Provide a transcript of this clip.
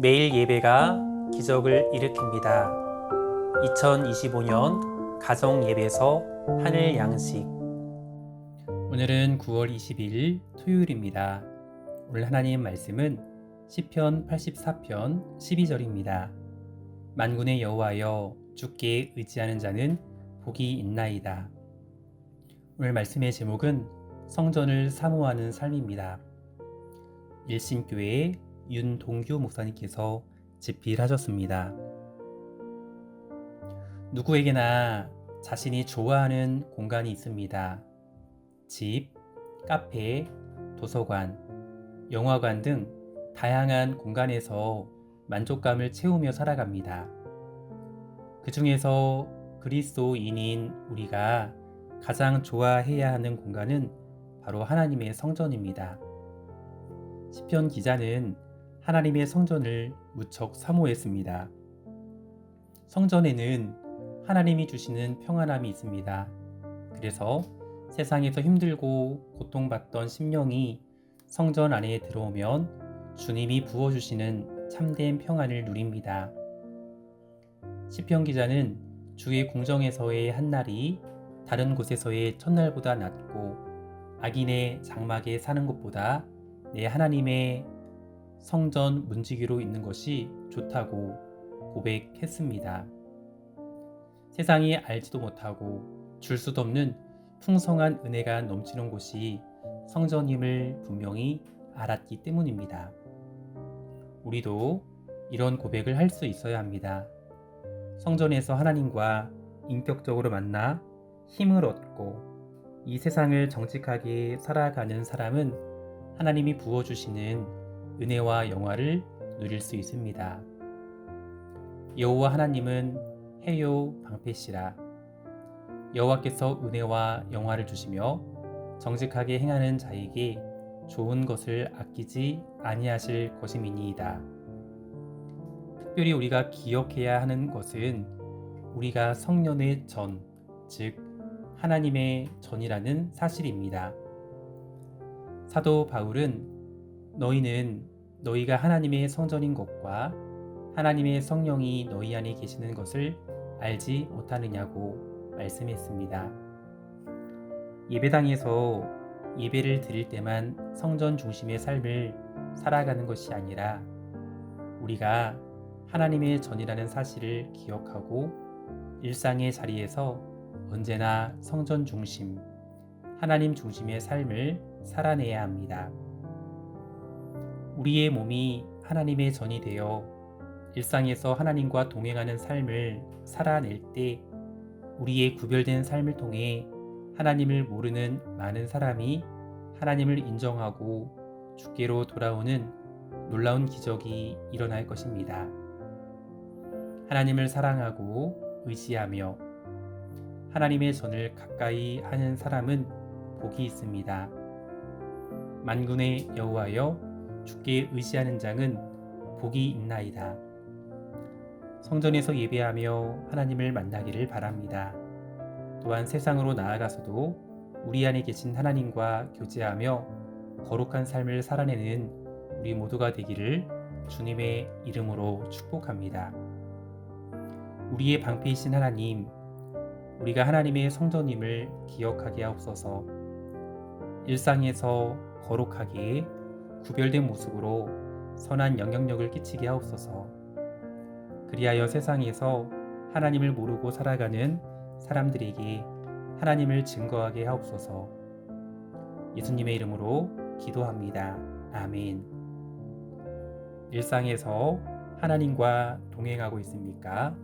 매일 예배가 기적을 일으킵니다. 2025년 가정 예배서 하늘 양식 오늘은 9월 20일 토요일입니다. 오늘 하나님 말씀은 시편 84편 12절입니다. 만군의 여호와여 주께 의지하는 자는 복이 있나이다. 오늘 말씀의 제목은 성전을 사모하는 삶입니다. 일신교회 윤동규 목사님께서 집필하셨습니다. 누구에게나 자신이 좋아하는 공간이 있습니다. 집, 카페, 도서관, 영화관 등 다양한 공간에서 만족감을 채우며 살아갑니다. 그 중에서 그리스도인인 우리가 가장 좋아해야 하는 공간은 바로 하나님의 성전입니다. 시편 기자는 하나님의 성전을 무척 사모했습니다. 성전에는 하나님이 주시는 평안함이 있습니다. 그래서 세상에서 힘들고 고통받던 심령이 성전 안에 들어오면 주님이 부어주시는 참된 평안을 누립니다. 시편 기자는 주의 궁정에서의 한날이 다른 곳에서의 첫날보다 낫고 악인의 장막에 사는 것보다 내 하나님의 성전 문지기로 있는 것이 좋다고 고백했습니다. 세상이 알지도 못하고 줄 수도 없는 풍성한 은혜가 넘치는 곳이 성전임을 분명히 알았기 때문입니다. 우리도 이런 고백을 할 수 있어야 합니다. 성전에서 하나님과 인격적으로 만나 힘을 얻고 이 세상을 정직하게 살아가는 사람은 하나님이 부어주시는 은혜와 영화를 누릴 수 있습니다. 여호와 하나님은 해요 방패시라 여호와께서 은혜와 영화를 주시며 정직하게 행하는 자에게 좋은 것을 아끼지 아니하실 것임이니이다. 특별히 우리가 기억해야 하는 것은 우리가 성년의 전, 즉 하나님의 전이라는 사실입니다. 사도 바울은 너희는 너희가 하나님의 성전인 것과 하나님의 성령이 너희 안에 계시는 것을 알지 못하느냐고 말씀했습니다. 예배당에서 예배를 드릴 때만 성전 중심의 삶을 살아가는 것이 아니라 우리가 하나님의 전이라는 사실을 기억하고 일상의 자리에서 언제나 성전 중심, 하나님 중심의 삶을 살아내야 합니다. 우리의 몸이 하나님의 전이 되어 일상에서 하나님과 동행하는 삶을 살아낼 때 우리의 구별된 삶을 통해 하나님을 모르는 많은 사람이 하나님을 인정하고 주께로 돌아오는 놀라운 기적이 일어날 것입니다. 하나님을 사랑하고 의지하며 하나님의 전을 가까이 하는 사람은 복이 있습니다. 만군의 여호와여 주께 의지하는 자는 복이 있나이다. 성전에서 예배하며 하나님을 만나기를 바랍니다. 또한 세상으로 나아가서도 우리 안에 계신 하나님과 교제하며 거룩한 삶을 살아내는 우리 모두가 되기를 주님의 이름으로 축복합니다. 우리의 방패이신 하나님, 우리가 하나님의 성전임을 기억하게 하옵소서. 일상에서 거룩하게 구별된 모습으로 선한 영향력을 끼치게 하옵소서. 그리하여 세상에서 하나님을 모르고 살아가는 사람들에게 하나님을 증거하게 하옵소서. 예수님의 이름으로 기도합니다. 아멘. 일상에서 하나님과 동행하고 있습니까?